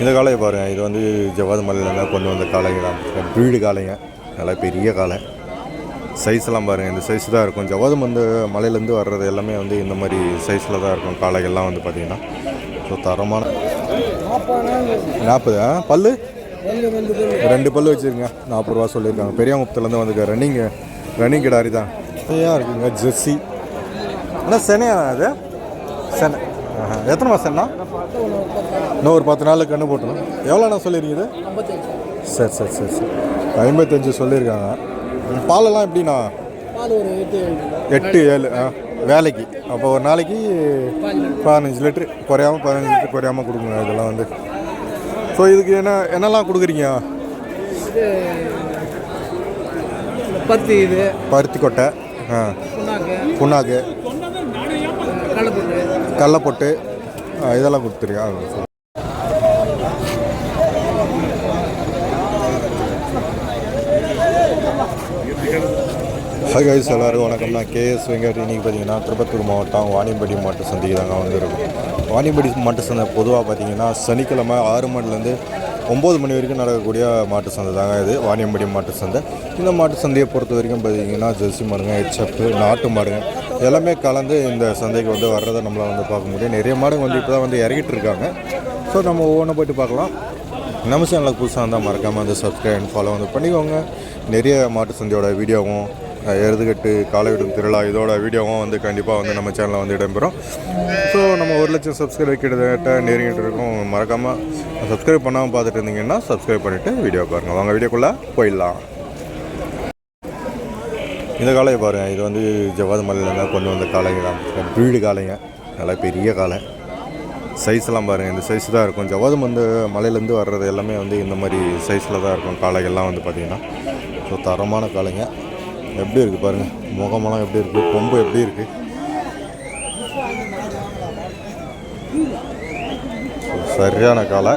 இந்த காளையை பாருங்கள் இது வந்து ஜவாது மலையிலேருந்து கொண்டு வந்த காளைங்க தான். ப்ரீடு காளைங்க. நல்லா பெரிய காளை. சைஸ்லாம் பாருங்கள் இந்த சைஸ் தான் இருக்கும். ஜவாது வந்து மலையிலேருந்து வர்றது எல்லாமே வந்து இந்த மாதிரி சைஸில் தான் இருக்கும். காளைகள்லாம் வந்து பார்த்திங்கன்னா ஸோ தரமான நாற்பது ஆ? பல்லு? ரெண்டு பல்லு வச்சுருங்க. நாற்பது ரூபா சொல்லியிருக்காங்க. பெரியாங்குப்பத்துலேருந்து வந்துருக்க ரன்னிங் ரன்னிங் கிடாரி தான். நிறையா இருக்குங்க. ஜெர்சி ஆனால் செனையா அது? செனை. எத்தனை மாதம்ண்ணா இன்னும் ஒரு பத்து நாளில் கண்ணு போட்டுரும். எவ்வளோண்ணா சொல்லியிருக்கீங்க இது? சரி சரி சரி சரி. ஐம்பத்தஞ்சு சொல்லியிருக்காங்க. பாலெல்லாம் எப்படிண்ணா? எட்டு ஏழு. ஆ வேலைக்கு. அப்போ ஒரு நாளைக்கு பதினஞ்சு லிட்ரு குறையாம பதினஞ்சு லிட்டர் குறையாம கொடுங்க இதெல்லாம் வந்து. ஸோ இதுக்கு என்ன என்னெல்லாம் கொடுக்குறீங்க? பத்து இது. பருத்தி கொட்டை ஆ. புண்ணாக்கு. கடலப்பொட்டு இதெல்லாம் கொடுத்துருக்கீங்க சரி ஹாய் கைஸ் வணக்கம். நான் கேஎஸ் வெங்கட். இன்றைக்கி பார்த்தீங்கன்னா திருப்பத்தூர் மாவட்டம் வாணியம்படி மாட்டு சந்தைக்கு தாங்க வந்துருக்கும். வாணியம்படி மாட்டு சந்தை பொதுவாக பார்த்தீங்கன்னா சனிக்கிழமை ஆறு மணிலேருந்து ஒம்பது மணி வரைக்கும் நடக்கக்கூடிய மாட்டு சந்தை தாங்க இது வாணியம்படி மாட்டு சந்தை. இந்த மாட்டு சந்தையை பொறுத்த வரைக்கும் பார்த்தீங்கன்னா ஜெர்சி மாடுங்க ஹெச்எப்பு நாட்டு மாடுங்க எல்லாமே கலந்து இந்த சந்தைக்கு வந்து வர்றதை நம்மளால் வந்து பார்க்க முடியும். நிறைய மாடுங்க வந்து இப்போ தான் வந்து இறங்கிட்டு இருக்காங்க. ஸோ நம்ம ஒவ்வொன்றும் போயிட்டு பார்க்கலாம். நம்ம சேனலுக்கு புதுசாக இருந்தால் மறக்காமல் வந்து சப்ஸ்கிரைப் அண்ட் ஃபாலோ வந்து பண்ணிக்கோங்க. நிறைய மாட்டு சந்தையோட வீடியோவும் அஹ், எருதுகட்டு காலைவிடும் திருவிழா இதோட வீடியோவும் வந்து கண்டிப்பாக வந்து நம்ம சேனலில் வந்து இடம்பெறும். ஸோ நம்ம ஒரு லட்சம் சப்ஸ்கிரைப் கிட்டத்தட்ட நெருங்கிட்டு இருக்கோம். மறக்காமல் சப்ஸ்கிரைப் பண்ணாமல் பார்த்துட்டு இருந்தீங்கன்னா சப்ஸ்கிரைப் பண்ணிவிட்டு வீடியோ பாருங்கள் வாங்க வீடியோக்குள்ளே போயிடலாம். இந்த காளையை பாருங்கள் இது வந்து ஜவ்வாது மலையிலேருந்து கொண்டு வந்த காளைங்க தான். ப்ரீடு காளைங்க. நல்லா பெரிய காளை. சைஸ்லாம் பாருங்கள் இந்த சைஸ் தான் இருக்கும். ஜவ்வாது வந்து மலையிலேருந்து வர்றது எல்லாமே வந்து இந்த மாதிரி சைஸில் தான் இருக்கும். காளைகள்லாம் வந்து பார்த்திங்கன்னா ஸோ தரமான காளைங்க. எப்படி இருக்குது பாருங்கள் முகமெல்லாம் எப்படி இருக்குது கொம்பு எப்படி இருக்குது சரியான காலை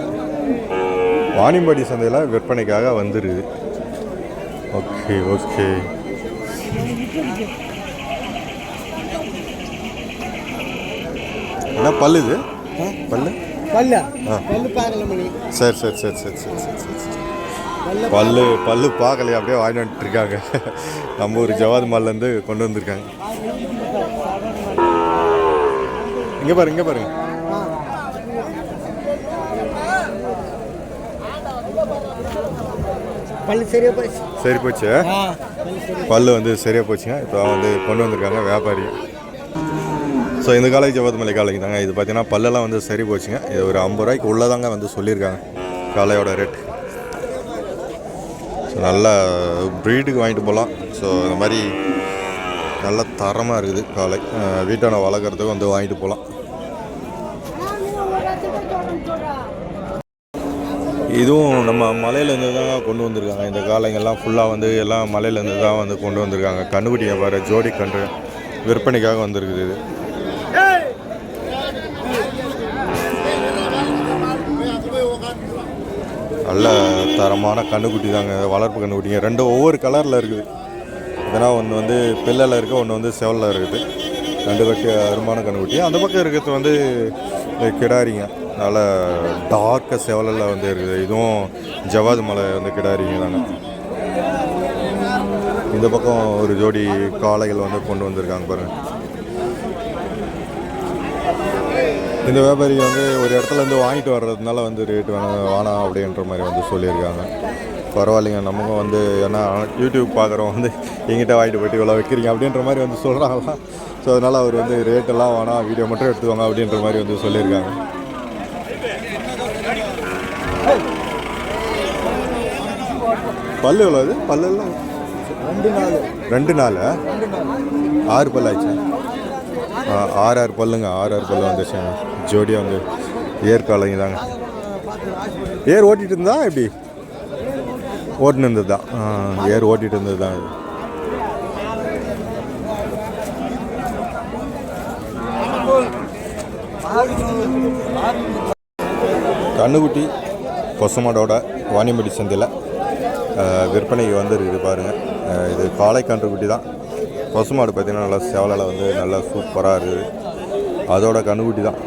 வாணிம்படி சந்தையில் விற்பனைக்காக வந்துடுது ஓகே ஓகே என்ன பல்லு இது? பல்லு? பல்ல. பல்லு பார்க்கல மணி. சரி சரி சரி சரி சரி சரி சரி சரி. பல்ல பல்லு பார்க்கலையே அப்படியே வாங்கிட்டு வந்துட்டுருக்காங்க. நம்ம ஊர் ஜவாத் மால்லேருந்து கொண்டு வந்திருக்காங்க. இங்கே பாருங்க இங்கே பாருங்க சரி போச்சு. பல்லு வந்து சரியாக போச்சுங்க. இப்போ வந்து கொண்டு வந்திருக்காங்க வியாபாரி. ஸோ இந்த காலேஜ் ஜவாத்மலை காலேஜ் தாங்க. இது பார்த்தீங்கன்னா பல்லெல்லாம் வந்து சரி போச்சுங்க. இது ஒரு ஐம்பது ரூபாய்க்கு உள்ளதாங்க வந்து சொல்லியிருக்காங்க. காளையோட ரேட் ஸோ நல்ல ப்ரீடுக்கு வாங்கிட்டு போகலாம். ஸோ இந்த மாதிரி நல்ல தரமாக இருக்குது காளை. வீட்டான வளர்க்குறதுக்கு வந்து வாங்கிட்டு போகலாம். இதுவும் நம்ம மலையிலேருந்து தான் கொண்டு வந்திருக்காங்க. இந்த காலைங்கள்லாம் ஃபுல்லாக வந்து எல்லாம் மலையிலேருந்து தான் வந்து கொண்டு வந்திருக்காங்க. கண்ணுக்குட்டியை வர ஜோடி கன்று. விற்பனைக்காக வந்திருக்குது இது. நல்ல தரமான கண்ணுக்குட்டி தாங்க வளர்ப்பு கண்ணுக்குட்டிங்க. ரெண்டு ஒவ்வொரு கலரில் இருக்குது. இதனால் ஒன்று வந்து பில்லில் இருக்குது ஒன்று வந்து செவலில் இருக்குது. ரெண்டு கட்டி அருமான கண்ணுக்குட்டி. அந்த பக்கம் இருக்கிறது வந்து கிடாரிங்க. நல்ல டார்க்க செவலில் வந்து இருக்குது. இதுவும் ஜவாது மலை வந்து கிடாரிங்க தாங்க. இந்த பக்கம் ஒரு ஜோடி காளைகள் வந்து கொண்டு வந்திருக்காங்க பாருங்கள் இந்த வியாபாரி வந்து ஒரு இடத்துல இருந்து வாங்கிட்டு வர்றதுனால வந்து ரேட் வேணாம் வேணாம் அப்படின்ற மாதிரி வந்து சொல்லியிருக்காங்க. பரவாயில்லைங்க நமக்கும் வந்து ஏன்னா யூடியூப் பார்க்குறோம் வந்து எங்கிட்ட வாங்கிட்டு போயிட்டு இவ்வளோ வைக்கிறீங்க அப்படின்ற மாதிரி வந்து சொல்கிறாங்களாம் ஸோ அதனால் அவர் வந்து ரேட்டெல்லாம் வேணாம் வீடியோ மட்டும் எடுத்துவாங்க அப்படின்ற மாதிரி வந்து சொல்லியிருக்காங்க. பல்லு எவ்வளோ இது பல்லெல்லாம் ரெண்டு நாள் ரெண்டு நாள் ஆறு பல் ஆ, ஆறு ஆறு பல்லுங்க ஆறு ஆறு பல்லு வந்துச்சு. ஜோடியாக வந்து ஏர் காலங்க தாங்க. ஏர் ஓட்டிகிட்டு இருந்தா எப்படி? ஓட்டுன்னு இருந்தது தான் ஏர் ஓட்டிகிட்டு இருந்தது தான் கண்ணுக்குட்டி கொசுமாடோட வாணிமடி சந்தையில் விற்பனைக்கு வந்துருக்குது பாருங்கள் இது காளை கன்றுக்குட்டி தான். பசு மாடு பார்த்தீங்கன்னா நல்லா சேவலால் வந்து நல்லா சூப்பராக இருக்குது அதோட கண்ணுக்குட்டி தான்.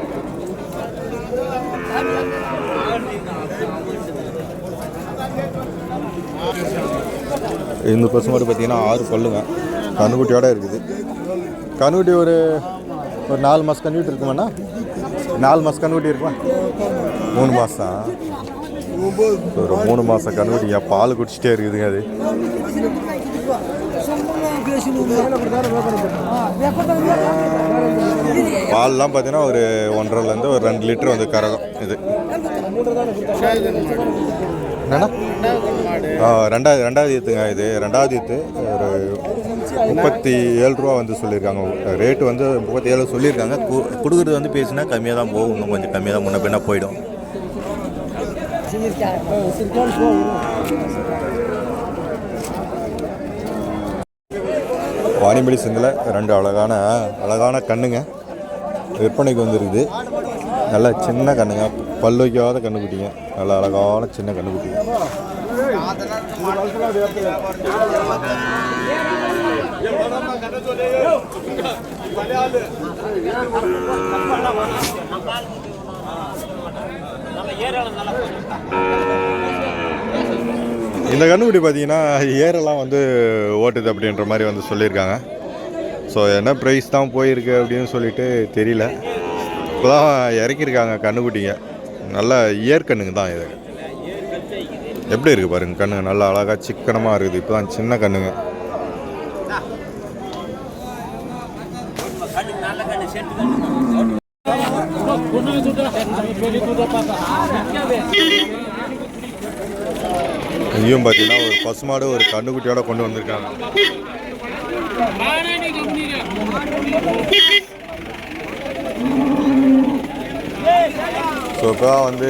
இந்த பசுமாடு பார்த்திங்கன்னா ஆறு பல்லுங்க. கண்ணுக்குட்டியோடு இருக்குது. கண்ணுக்குட்டி ஒரு ஒரு நாலு மாதம் கண்ணுக்குட்டி இருக்குமாண்ணா? நாலு மாதம் கண்ணுக்குட்டி இருக்குமா? மூணு மாதம் ஒரு மூணு மாதம் கண்ணுக்குட்டிங்க. பால் குடிச்சிட்டே இருக்குதுங்க அது. பால்லாம் பார்த்தீங்கன்னா ஒரு ஒன்றரைலேருந்து ஒரு ரெண்டு லிட்டர் வந்து கறக்கும் இது. என்னண்ணா? ரெண்டாவது ரெண்டாவது ஈத்துங்க இது. ரெண்டாவது ஈத்து. ஒரு முப்பத்தி ஏழு ரூபா வந்து சொல்லியிருக்காங்க. ரேட்டு வந்து முப்பத்தி ஏழு சொல்லியிருக்காங்க. கு- கொடுக்குறது வந்து பேசினா கம்மியாக தான் போகும். இன்னும் கொஞ்சம் கம்மியாக தான் முன்ன பின்னா போயிடும். வாணிபடி சிந்தில் ரெண்டு அழகான அழகான கண்ணுங்க. விற்பனைக்கு வந்துருக்குது. நல்ல சின்ன கண்ணுங்க. பல் வைக்காத கண்ணுக்குட்டிங்க. நல்ல அழகான சின்ன கண்ணுக்குட்டிங்க. இந்த கண்டுபிடி பார்த்தீங்கன்னா ஏரெல்லாம் வந்து ஓட்டுது அப்படின்ற மாதிரி வந்து சொல்லியிருக்காங்க. ஸோ என்ன ப்ரைஸ் தான் போயிருக்கு அப்படின்னு சொல்லிட்டு தெரியல. இப்போ தான் இறக்கியிருக்காங்க கண்ணுக்குட்டிங்க நல்ல இயற்கண்ணுங்க தான் இது. எப்படி இருக்குது பாருங்க கண்ணுங்க நல்லா அழகாக சிக்கனமாக இருக்குது. இப்போ தான் சின்ன கண்ணுங்க. இங்கேயும் பார்த்தீங்கன்னா ஒரு பசுமாடு ஒரு கண்ணுக்குட்டியோட கொண்டு வந்திருக்காங்க. ஸோ இப்போ வந்து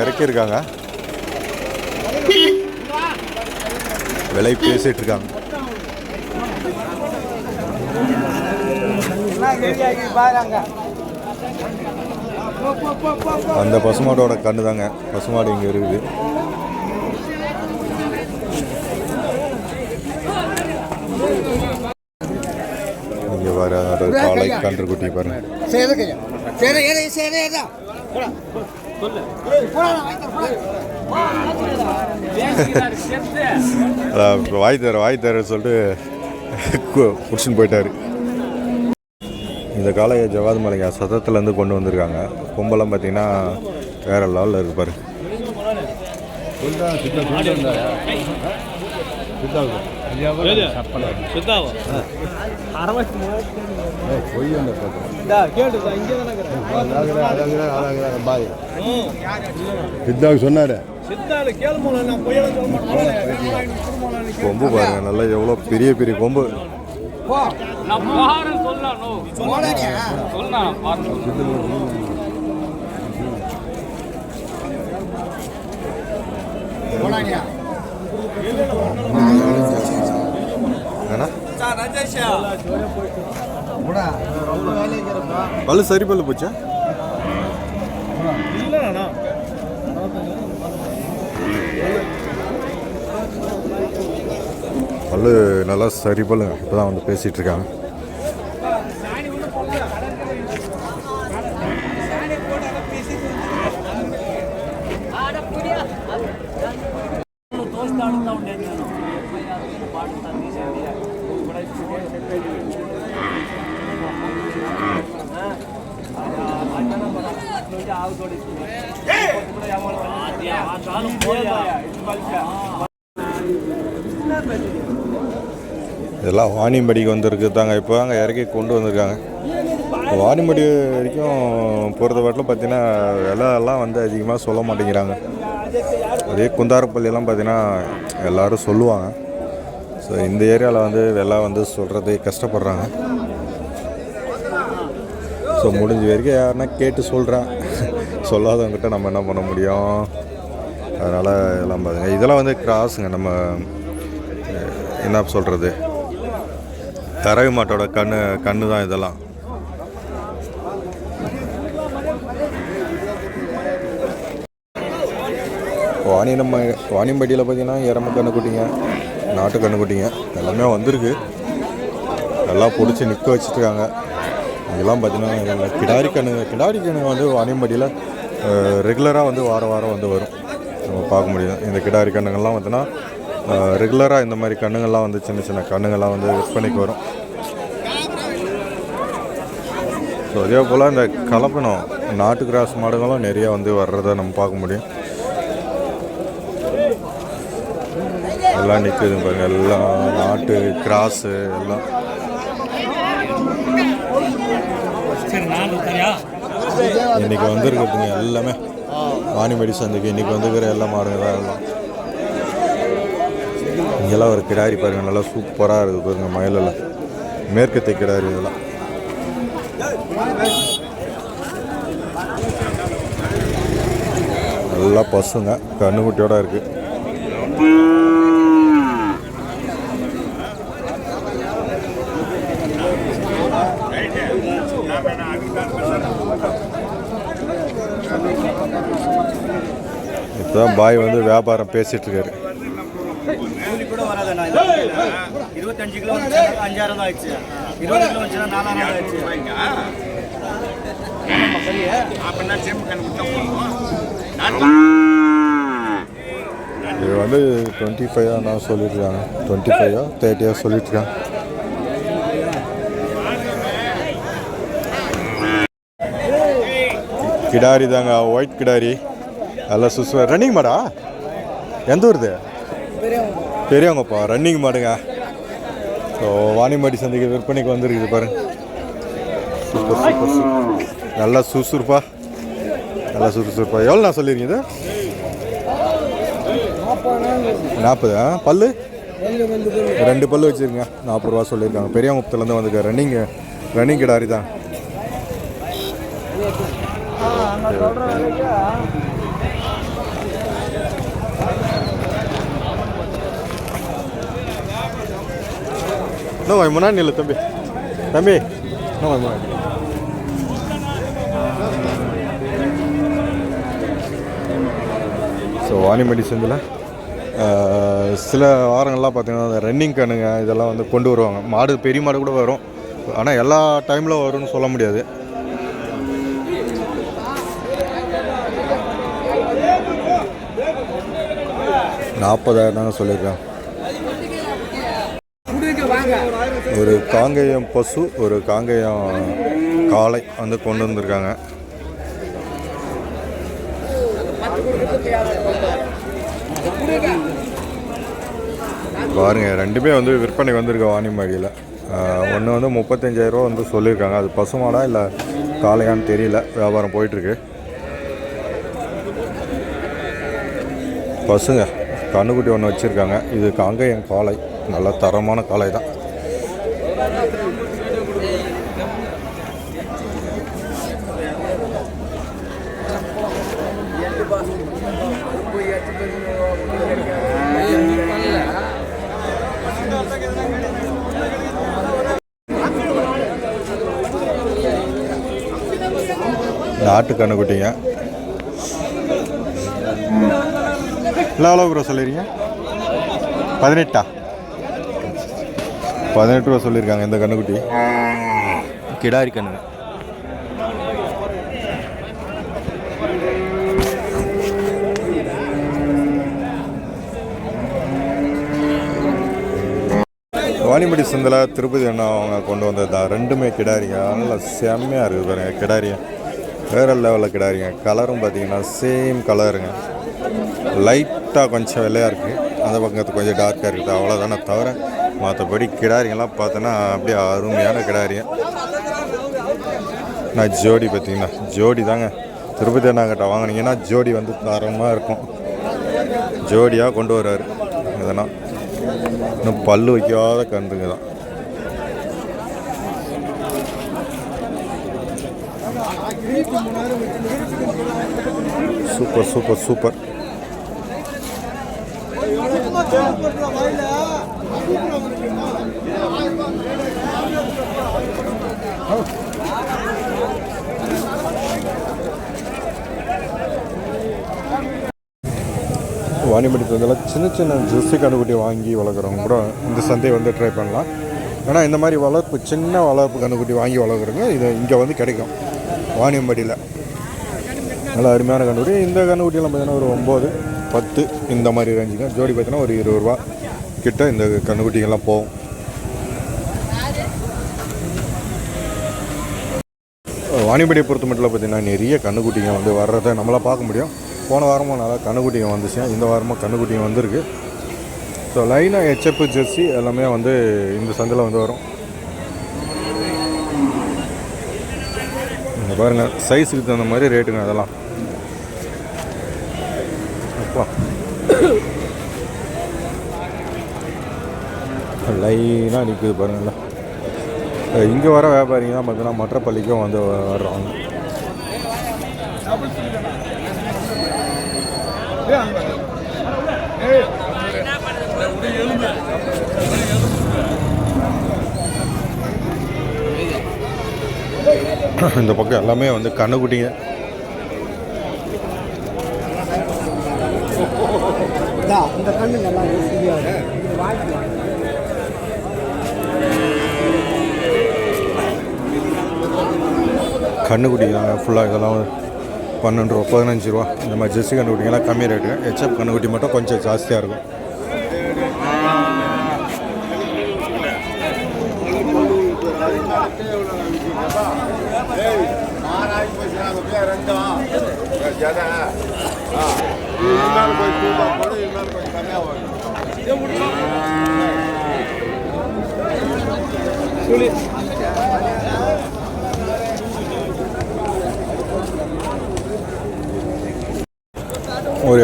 இறக்கியிருக்காங்க. விலை பேசிட்டு இருக்காங்க அந்த பசுமாட்டோட கண்ணு தாங்க பசுமாடு இங்கே இருக்குது இங்கே வர ஒரு காளை கன்று குட்டி பாருங்க. வாய் தர வாய் தர சொல்லிட்டு கு- புடிச்சுன்னு போயிட்டாரு. இந்த காளையை ஜவாது மலைங்க சதத்துலேருந்து கொண்டு வந்திருக்காங்க. கும்பலாம் பார்த்தீங்கன்னா வேற லெவலில் இருக்கு பாரு சித்தாவுக்கு சொன்னாரு. கொம்பு பாருங்க நல்லா எவ்வளோ பெரிய பெரிய கொம்பு. ஏன்னா பல்லு சரி பல்லு போச்சா? பல்லு நல்லா சரி பல்லுங்க இப்போ தான் வந்து பேசிகிட்டு இருக்காங்க. இதெல்லாம் வாணியம்படிக்கு வந்திருக்கு தாங்க. இப்போ தாங்க இறக்கி கொண்டு வந்திருக்காங்க. வாணிமடி வரைக்கும் போகிறத வாட்டில் பார்த்தீங்கன்னா விலையெல்லாம் வந்து அதிகமாக சொல்ல மாட்டேங்கிறாங்க. அதே குந்தாரப்பள்ளியெல்லாம் பார்த்தீங்கன்னா எல்லாரும் சொல்லுவாங்க. ஸோ இந்த ஏரியாவில் வந்து விலை வந்து சொல்கிறது கஷ்டப்படுறாங்க. ஸோ முடிஞ்ச வரைக்கும் யாருன்னா கேட்டு சொல்கிறேன் சொல்லாதவங்ககிட்ட நம்ம என்ன பண்ண முடியும்? அதனால் எல்லாம் பாருங்க. இதெல்லாம் வந்து கிராஸுங்க. நம்ம என்ன சொல்கிறது கறவை மாட்டோட கண் கண்ணு தான் இதெல்லாம். வாணி நம்ம வாணியம்பட்டியில் பார்த்தீங்கன்னா எரம கண்ணுக்குட்டிங்க நாட்டு கண்ணுக்குட்டிங்க எல்லாமே வந்திருக்கு. நல்லா பிடிச்சி நிற்க வச்சுருக்காங்க இதெல்லாம் பார்த்தீங்கன்னா கிடாரி கணு கிடாரி கணு வந்து வாணியம்பட்டியில் ரெகுலராக வந்து வாரம் வாரம் வந்து வரும். நம்ம பார்க்க முடியும். இந்த கிடாரி கண்ணுங்கள்லாம் பார்த்தீங்கன்னா ரெகுலராக இந்த மாதிரி கண்ணுங்கள்லாம் வந்து சின்ன சின்ன கண்ணுங்கள்லாம் வந்து விற்பனைக்கு வரும். ஸோ அதே போல் இந்த கலப்பணம் நாட்டு கிராஸ் மாடுகளும் நிறையா வந்து வர்றதை நம்ம பார்க்க முடியும். எல்லாம் நிற்குது பாருங்கள் எல்லாம் நாட்டு கிராஸு எல்லாம். இன்னைக்கு வந்துருக்கிறதுங்க எல்லாமே. வாணிமடி சந்தைக்கு இன்னைக்கு வந்துருக்கிற எல்லா மாடுங்க தான் எல்லாம். இங்கெல்லாம் ஒரு கிடாரி பாருங்க நல்லா சூப்பராக இருக்குது பாருங்க மயிலெல்லாம். மேற்கத்தை கிடாரி இதெல்லாம். நல்லா பசுங்க கண்ணுக்குட்டியோட இருக்குது இப்போதான் பாய் வந்து வியாபாரம் பேசிட்டு இருக்காரு. கூலி கூட வராதுண்ணா இந்த வண்டியில. இருபத்தஞ்சு கிலோ வந்துச்சுன்னா அஞ்சாயிரம் தான் ஆயிடுச்சு. இருபது கிலோ வந்துச்சுன்னா நாலாயிரம் தான் ஆயிடுச்சு. இது வந்து டுவெண்ட்டி ஃபைவ் நான் சொல்லியிருக்காங்க டுவெண்ட்டி ஃபைவா தேர்ட்டியாக சொல்லிட்டுருக்காங்க கிடாரி தாங்க ஒயிட் கிடாரி. ಎಲ್ಲ சுசு ரன்னிங் மாடா? எந்த ஊருது பெரியவங்கப்பா ரன்னிங் மாடுங்க. ஸோ வாணிமாடி சந்தைக்கு விற்பனைக்கு வந்துருக்குது பாருங்க சூப்பர் சூப்பர் சூப்பர் நல்லா சுறுசுறுப்பா. நல்லா சுறுசுறுப்பா. எவ்வளோ நான் சொல்லியிருக்கீங்க இது? நாற்பது? ஆ பல்லு? ரெண்டு பல்லு வச்சுருங்க நாற்பது ரூபா சொல்லியிருக்காங்க. பெரியவங்கத்துலேருந்து வந்துருக்க ரன்னிங் ரன்னிங் கிடாரி தான். இன்னும் வாய் முன்னாடி இல்லை தம்பி தம்பி இன்னும் முன்னாடி ஸோ வாணிமடி மெடிசனில் சில வாரங்கள்லாம் பார்த்திங்கன்னா அந்த ரன்னிங் கண்ணுங்க இதெல்லாம் வந்து கொண்டு வருவாங்க. மாடு பெரிய மாடு கூட வரும். ஆனால் எல்லா டைமில் வரும்னு சொல்ல முடியாது. நாற்பதாயிரம் தாங்க சொல்லியிருக்கேன் ஒரு காங்கேயம் பசு ஒரு காங்கேயம் காளை வந்து கொண்டு வந்திருக்காங்க. பாருங்க ரெண்டுமே வந்து விற்பனை வந்திருக்க வாணிமாடியில் ஒன்று வந்து முப்பத்தஞ்சாயிரரூவா வந்து சொல்லியிருக்காங்க. அது பசுமாடா இல்லை காளையான்னு தெரியல. வியாபாரம் போயிட்டுருக்கு. பசுங்க கண்ணுக்குட்டி ஒன்று வச்சுருக்காங்க. இது காங்கேயம் காளை. நல்ல தரமான காளை தான் நாட்டு கண்ணுக்குட்டிங்க இல்லை எவ்வளோ ப்ரோ சொல்லிடுறீங்க பதினெட்டா? பதினெட்டு ரூபா சொல்லியிருக்காங்க இந்த கண்ணுக்குட்டி. கிடாரி கண்ணுங்க வாணிமடி சந்தில் திருப்பதி அண்ணா அவங்க கொண்டு வந்தது தான் ரெண்டுமே கிடாரிங்க நல்லா செம்மையாக இருக்குது பாருங்க கிடாரிங்க வேறு லெவலில் கிடாரிங்க கலரும் பார்த்தீங்கன்னா சேம் கலருங்க லைட்டாக கொஞ்சம் வெள்ளையாக இருக்குது அந்த பக்கத்து கொஞ்சம் டார்க்காக இருக்குது. அவ்வளோதானே தவிர மற்றபடி கிடாரிங்கெல்லாம் பார்த்தோன்னா அப்படியே அருமையான கிடாரிங்க நான் ஜோடி பார்த்தீங்கன்னா ஜோடி தாங்க. திருப்பதி அண்ணாங்கிட்ட வாங்கினீங்கன்னா ஜோடி வந்து தரமாக இருக்கும். ஜோடியாக கொண்டு வர்றாரு. இதெல்லாம் இன்னும் பல்லு வைக்காத கன்றுங்க தான். Super super super. வாணிபடி சந்தையில் சின்ன சின்ன ஜெர்சி கண்டுபிடி வாங்கி வளர்க்குறவங்க கூட இந்த சந்தையை வந்து ட்ரை பண்ணலாம். ஏன்னா இந்த மாதிரி வளர்ப்பு சின்ன வளர்ப்பு கண்டுபிடி வாங்கி வளர்க்குறவங்க இது இங்கே வந்து கிடைக்கும். வாணியம்படியில் நல்லா அருமையான கண்டுபிடி இந்த கண்டுக்குட்டியெல்லாம் பார்த்தீங்கன்னா ஒரு ஒம்பது பத்து இந்த மாதிரி ரேஞ்சுங்க ஜோடி பார்த்தீங்கன்னா ஒரு இருபது ரூபா கிட்ட இந்த கண்ணுக்குட்டிங்கெல்லாம் போகும். வாணிபடியை பொறுத்த மட்டும் பார்த்தீங்கன்னா நிறைய கண்ணுக்குட்டிங்க வந்து வர்றதை நம்மளால் பார்க்க முடியும். போன வாரமும் நல்லா கண்ணுக்குட்டிங்க வந்துச்சு இந்த வாரமும் கண்ணுக்குட்டிங்க வந்திருக்கு. ஸோ லைனாக ஹெச்எப் ஜெர்சி எல்லாமே வந்து இந்த சந்தையில் வந்து வரும். பாருங்கள் பாருங்க சைஸுக்கு தகுந்த மாதிரி ரேட்டுங்க அதெல்லாம். அப்பா. லைனாக நிற்குது பாருங்களேன் இங்கே வர வியாபாரிங்க தான் பார்த்தீங்கன்னா மற்ற பள்ளிக்கும் வந்து வர்றாங்க. இந்த பக்கம் எல்லாமே வந்து கண்ணுக்குட்டிங்க. இந்த கண்ணு நல்லா கண்ணுக்குட்டிங்க ஃபுல்லாக இதெல்லாம் பன்னெண்டு ரூபா பதினஞ்சு ரூபா. இந்த மாதிரி ஜெர்சி கண்ணுக்குட்டிங்கெல்லாம் கம்மி ரேட்டு. ஹெச்எப் கண்ணுக்குட்டி மட்டும் கொஞ்சம் ஜாஸ்தியாக இருக்கும். ஒரு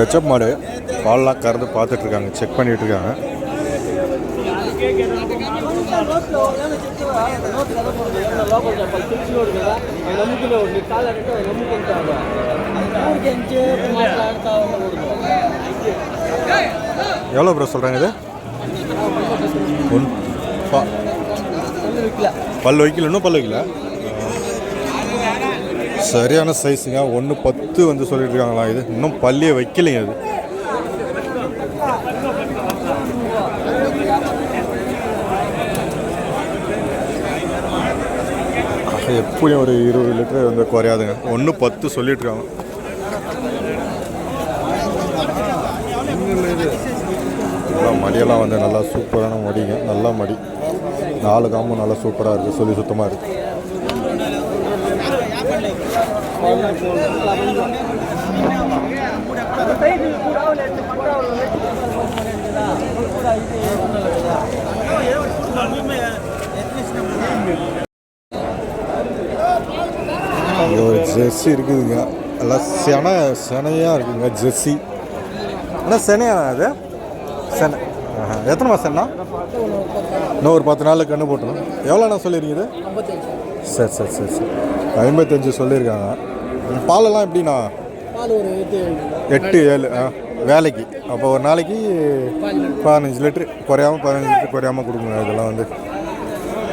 எச்சப் மாடு பால்லாம் கறந்து பார்த்துட்ருக்காங்க செக் எவ்வளோ ப்ரோ சொல்கிறாங்க இது? ஒன் பா பல் வைக்கல. இன்னும் பல் வைக்கல? சரியான சைஸுங்க ஒன்று பத்து வந்து சொல்லிட்டு இருக்காங்களா இது? இன்னும் பல்லியே வைக்கலைங்க அது. எப்படியும் ஒரு இருபது லிட்டர் வந்து குறையாதுங்க? ஒன்று பத்து சொல்லிட்டு இருக்காங்க நல்லா மடியெல்லாம் வந்து நல்லா சூப்பரான மடிங்க. நல்லா மடி. நாலு காம்பும் நல்லா சூப்பராக இருக்குது சொல்லி சுத்தமாக இருக்குது ஒரு ஜெர்சி இருக்குதுங்க. எல்லாம் சென செனையாக இருக்குங்க ஜெர்சி. ஆனால் செனையா அது? செனை. எத்தனை மாதம்ண்ணா இன்னும் ஒரு பத்து நாளில் கண்ணு போட்டுரும். எவ்வளோண்ணா சொல்லியிருக்கீங்க சரி சரி சரி சரி. ஐம்பத்தஞ்சு சொல்லியிருக்காங்க. பாலெல்லாம் எப்படிண்ணா? எட்டு ஏழு. ஆ. வேலைக்கு. அப்போ ஒரு நாளைக்கு பதினஞ்சு லிட்ரு. குறையாமல் பதினஞ்சு லிட்டர் குறையாமல் கொடுக்குங்க இதெல்லாம் வந்து.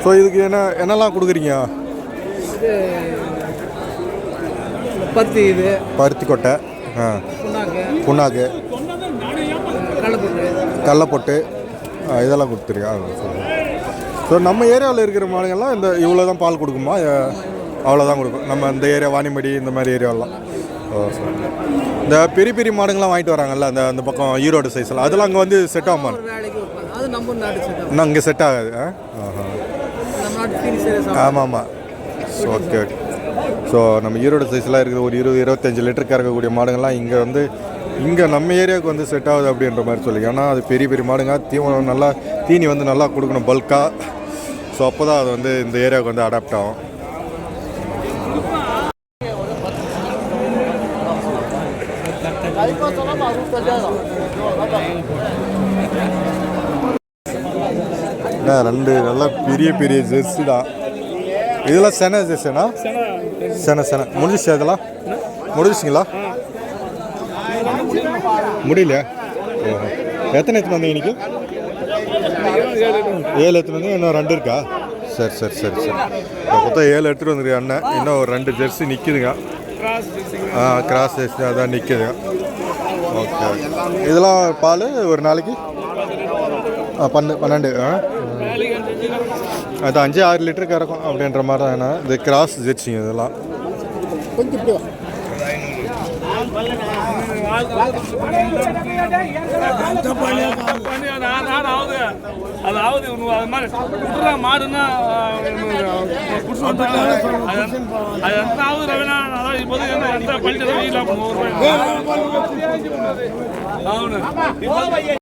ஸோ இதுக்கு என்ன என்னெல்லாம் கொடுக்குறீங்க? பத்து இது. பருத்தி கொட்டை ஆ. புண்ணாக்கு. கடலப்பட்டு இதெல்லாம் கொடுத்துருக்கேன். ஸோ நம்ம ஏரியாவில் இருக்கிற மாடுங்கள்லாம் இந்த இவ்வளோ தான் பால் கொடுக்குமா? அவ்வளோதான் கொடுக்கும். நம்ம இந்த ஏரியா வாணிமடி இந்த மாதிரி ஏரியாவெல்லாம். ஓ சரி. இந்த பெரிய பெரிய மாடுங்கள்லாம் வாங்கிட்டு வராங்கல்ல அந்த அந்த பக்கம் ஈரோடு சைஸில் அதெல்லாம் அங்கே வந்து செட் ஆகுமா? இன்னும் அங்கே செட் ஆகாது ஆ? ஆமாம். ஆமாம் ஓகே ஓகே ஸோ நம்ம ஈரோடு சைஸ்லாம் இருக்கிற ஒரு இருபது இருபத்தஞ்சு லிட்டருக்கு இறக்கக்கூடிய மாடுங்கள்லாம் இங்கே வந்து இங்கே நம்ம ஏரியாவுக்கு வந்து செட் ஆகுது அப்படின்ற மாதிரி சொல்லி ஏன்னா அது பெரிய பெரிய மாடுங்க. தீவனம் நல்லா தீனி வந்து நல்லா கொடுக்கணும் பல்காக ஸோ அப்போ தான் அது வந்து இந்த ஏரியாவுக்கு வந்து அடாப்ட் ஆகும். ரெண்டு நல்லா பெரிய பெரிய ஜெர்சி தான். இதெல்லாம் சென ஜெர்சினா சென சென. முடிஞ்சிச்சு அதெல்லாம் முடிஞ்சிச்சிங்களா முடியல ஓஹோ. எத்தனை எத்தனை வந்தீங்க இன்னைக்கு? ஏழு எத்தனை வந்து இன்னும் ரெண்டு இருக்கா? சரி சரி சரி சரி. மொத்தம் ஏழு எடுத்துகிட்டு வந்துருக்கு அண்ணன் இன்னும் ஒரு ரெண்டு ஜெர்சி நிற்குதுங்க ஆ கிராஸ் ஜெர்சி அதான் நிற்குதுங்க ஓகே. இதெல்லாம் பால் ஒரு நாளைக்கு? ஆ பன்னு பன்னெண்டு ஆ. அது அஞ்சு ஆறு லிட்டர் கறக்கும் அப்படின்ற மாதிரி தான். என்ன இது கிராஸ் ஜெர்சிங்க இதெல்லாம். அது மாடுன்னா இப்போதைக்கு